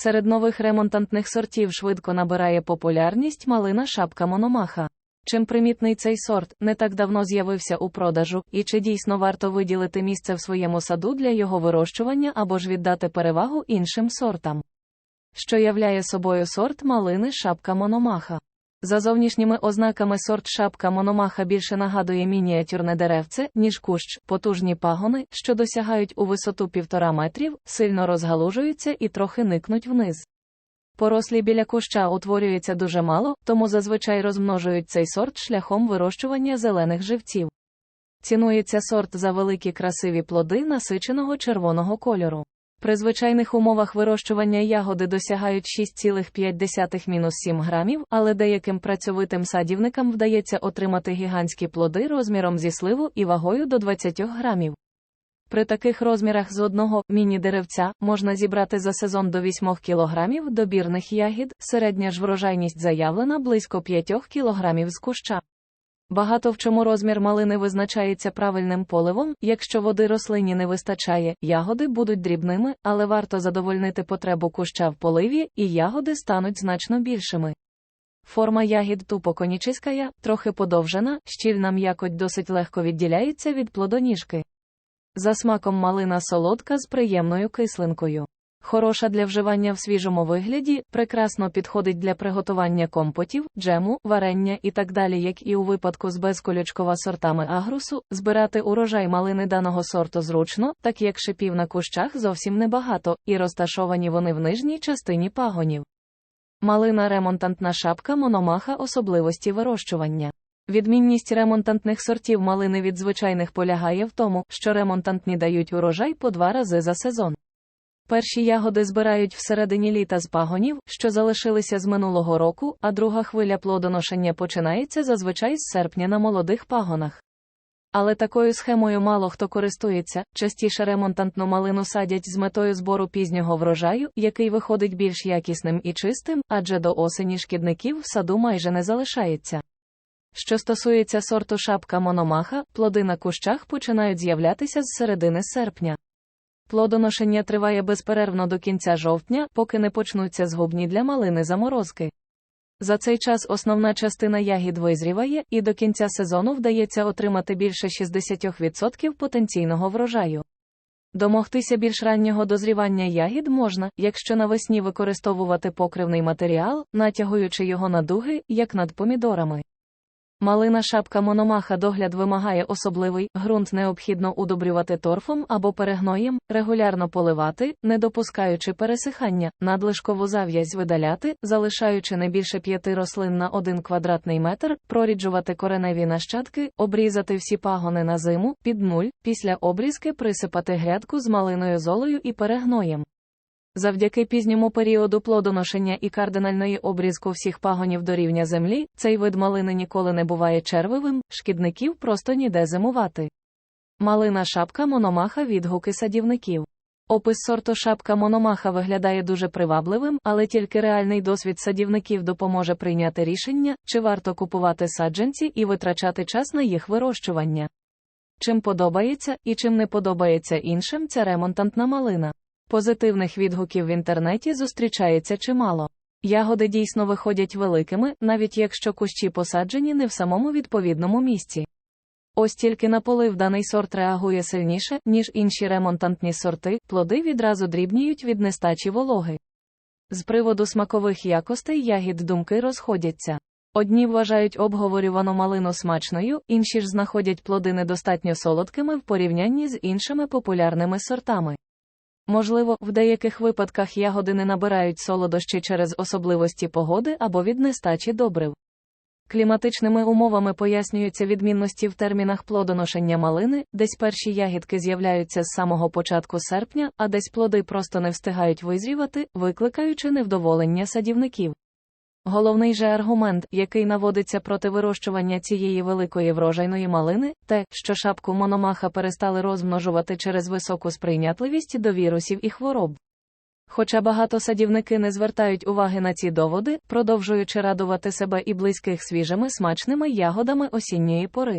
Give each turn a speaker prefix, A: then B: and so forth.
A: Серед нових ремонтантних сортів швидко набирає популярність малина шапка Мономаха. Чим примітний цей сорт не так давно з'явився у продажу, і чи дійсно варто виділити місце в своєму саду для його вирощування або ж віддати перевагу іншим сортам? Що являє собою сорт малини шапка Мономаха? За зовнішніми ознаками сорт шапка Мономаха більше нагадує мініатюрне деревце, ніж кущ, потужні пагони, що досягають у висоту півтора метрів, сильно розгалужуються і трохи никнуть вниз. Порослі біля куща утворюється дуже мало, тому зазвичай розмножують цей сорт шляхом вирощування зелених живців. Цінується сорт за великі красиві плоди насиченого червоного кольору. При звичайних умовах вирощування ягоди досягають 6,5-7 грамів, але деяким працьовитим садівникам вдається отримати гігантські плоди розміром зі сливу і вагою до 20 грамів. При таких розмірах з одного міні-деревця можна зібрати за сезон до 8 кг добірних ягід, середня ж врожайність заявлена близько 5 кг з куща. Багато в чому розмір малини визначається правильним поливом, якщо води рослині не вистачає, ягоди будуть дрібними, але варто задовольнити потребу куща в поливі, і ягоди стануть значно більшими. Форма ягід тупоконічиська, трохи подовжена, щільна м'якоть досить легко відділяється від плодоніжки. За смаком малина солодка з приємною кислинкою. Хороша для вживання в свіжому вигляді, прекрасно підходить для приготування компотів, джему, варення і так далі, як і у випадку з безколючкова сортами агрусу, збирати урожай малини даного сорту зручно, так як шипів на кущах зовсім небагато, і розташовані вони в нижній частині пагонів. Малина ремонтантна шапка мономаха особливості вирощування. Відмінність ремонтантних сортів малини від звичайних полягає в тому, що ремонтантні дають урожай по два рази за сезон. Перші ягоди збирають всередині літа з пагонів, що залишилися з минулого року, а друга хвиля плодоношення починається зазвичай з серпня на молодих пагонах. Але такою схемою мало хто користується, частіше ремонтантну малину садять з метою збору пізнього врожаю, який виходить більш якісним і чистим, адже до осені шкідників в саду майже не залишається. Що стосується сорту шапка мономаха, плоди на кущах починають з'являтися з середини серпня. Плодоношення триває безперервно до кінця жовтня, поки не почнуться згубні для малини заморозки. За цей час основна частина ягід визріває, і до кінця сезону вдається отримати більше 60% потенційного врожаю. Домогтися більш раннього дозрівання ягід можна, якщо навесні використовувати покривний матеріал, натягуючи його на дуги, як над помідорами. Малина шапка мономаха догляд вимагає особливий, ґрунт необхідно удобрювати торфом або перегноєм, регулярно поливати, не допускаючи пересихання, надлишкову зав'язь видаляти, залишаючи не більше п'яти рослин на один квадратний метр, проріджувати кореневі нащадки, обрізати всі пагони на зиму, під нуль, після обрізки присипати грядку з малиною золою і перегноєм. Завдяки пізньому періоду плодоношення і кардинальної обрізку всіх пагонів до рівня землі, цей вид малини ніколи не буває червивим, шкідників просто ніде зимувати. Малина шапка мономаха відгуки садівників. Опис сорту шапка мономаха виглядає дуже привабливим, але тільки реальний досвід садівників допоможе прийняти рішення, чи варто купувати саджанці і витрачати час на їх вирощування. Чим подобається і чим не подобається іншим ця ремонтантна малина. Позитивних відгуків в інтернеті зустрічається чимало. Ягоди дійсно виходять великими, навіть якщо кущі посаджені не в самому відповідному місці. Ось тільки на полив даний сорт реагує сильніше, ніж інші ремонтантні сорти, плоди відразу дрібніють від нестачі вологи. З приводу смакових якостей ягід думки розходяться. Одні вважають обговорювану малину смачною, інші ж знаходять плоди недостатньо солодкими в порівнянні з іншими популярними сортами. Можливо, в деяких випадках ягоди не набирають солодощі через особливості погоди або від нестачі добрив. Кліматичними умовами пояснюються відмінності в термінах плодоношення малини, десь перші ягідки з'являються з самого початку серпня, а десь плоди просто не встигають визрівати, викликаючи невдоволення садівників. Головний же аргумент, який наводиться проти вирощування цієї великої врожайної малини, те, що шапку мономаха перестали розмножувати через високу сприйнятливість до вірусів і хвороб. Хоча багато садівники не звертають уваги на ці доводи, продовжуючи радувати себе і близьких свіжими смачними ягодами осінньої пори.